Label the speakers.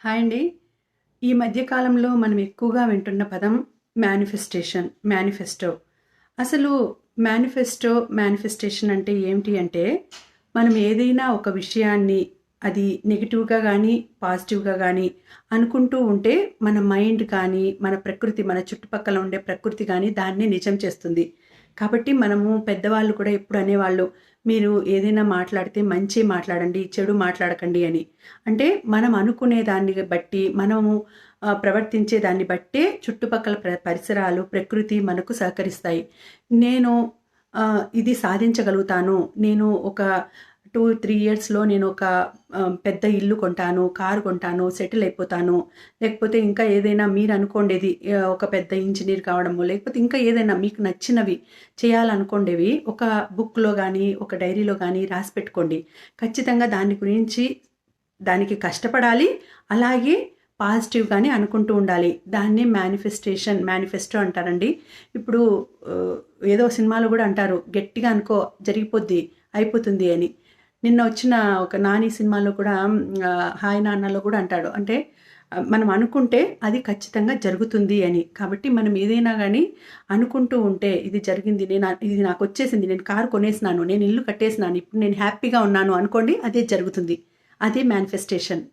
Speaker 1: Hi అండి. ఈ మధ్యకాలంలో మనం ఎక్కువగా వింటున్న పదం మేనిఫెస్టేషన్ మేనిఫెస్టో అసలు మేనిఫెస్టో మేనిఫెస్టేషన్ అంటే ఏమిటి అంటే మనం ఏదైనా ఒక విషయాన్ని అది నెగిటివ్గా కానీ పాజిటివ్గా కానీ అనుకుంటూ ఉంటే మన మైండ్ కానీ మన ప్రకృతి మన చుట్టుపక్కల ఉండే ప్రకృతి కానీ దాన్ని నిజం చేస్తుంది. కాబట్టి మనము పెద్దవాళ్ళు కూడా ఎప్పుడు అనేవాళ్ళు మీరు ఏదైనా మాట్లాడితే మంచి మాట్లాడండి చెడు మాట్లాడకండి అని. అంటే మనం అనుకునే దాన్ని బట్టి మనము ప్రవర్తించే దాన్ని బట్టే చుట్టుపక్కల ప్ర పరిసరాలు ప్రకృతి మనకు సహకరిస్తాయి. నేను ఇది సాధించగలుగుతాను. నేను ఒక టూ త్రీ ఇయర్స్లో నేను ఒక పెద్ద ఇల్లు కొంటాను కారు కొంటాను సెటిల్ అయిపోతాను. లేకపోతే ఇంకా ఏదైనా మీరు అనుకోండేది ఒక పెద్ద ఇంజనీర్ కావడము లేకపోతే ఇంకా ఏదైనా మీకు నచ్చినవి చేయాలనుకోండేవి ఒక బుక్లో కానీ ఒక డైరీలో కానీ రాసి పెట్టుకోండి. ఖచ్చితంగా దాని గురించి దానికి కష్టపడాలి అలాగే పాజిటివ్గానే అనుకుంటూ ఉండాలి. దాన్నే మేనిఫెస్టేషన్ మేనిఫెస్టో అంటారండి. ఇప్పుడు ఏదో సినిమాలో కూడా అంటారు గట్టిగా అనుకో జరిగిపోద్ది అయిపోతుంది అని. నిన్న వచ్చిన ఒక నాని సినిమాలో కూడా హాయ్ నాన్నలో కూడా అంటాడు. అంటే మనం అనుకుంటే అది ఖచ్చితంగా జరుగుతుంది అని. కాబట్టి మనం ఏదైనా కానీ అనుకుంటూ ఉంటే ఇది జరిగింది నేను ఇది నాకు వచ్చేసింది నేను కారు కొనేసినాను నేను ఇల్లు కట్టేసినాను ఇప్పుడు నేను హ్యాపీగా ఉన్నాను అనుకోండి అదే జరుగుతుంది. అదే మేనిఫెస్టేషన్